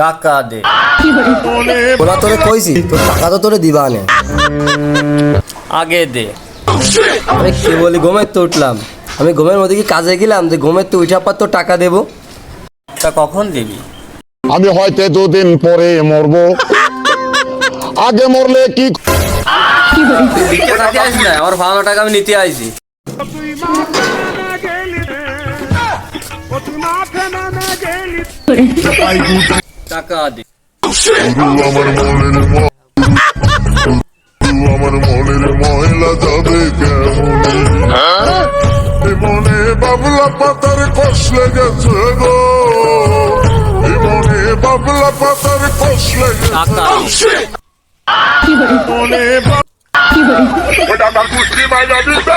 টাকা দে। ওরা তোরে কইছি তোর টাকা তো তোরে দিবা নে আগে দে। আরে কি বলি ঘুমের তো উঠলাম। আমি ঘুমের মধ্যে কি কাজে গেলাম যে ঘুমের তো উঠে পর তো টাকা দেবো? তা কখন দিবি? আমি হয়তো দুদিন পরে মরবো। আগে মরলে কি দিকে কাছে আসিস না আমার ভালো টাকা। আমি নিতে আইছি টাকা দে আমার মনের ময়লা যাবে মনে বাবলা পাতার কষ লেগেছে গো মনে বাবলা পাতার কষ লেগেছে টাকা দে মনে টাকা কুস্তি মাইনা দিতে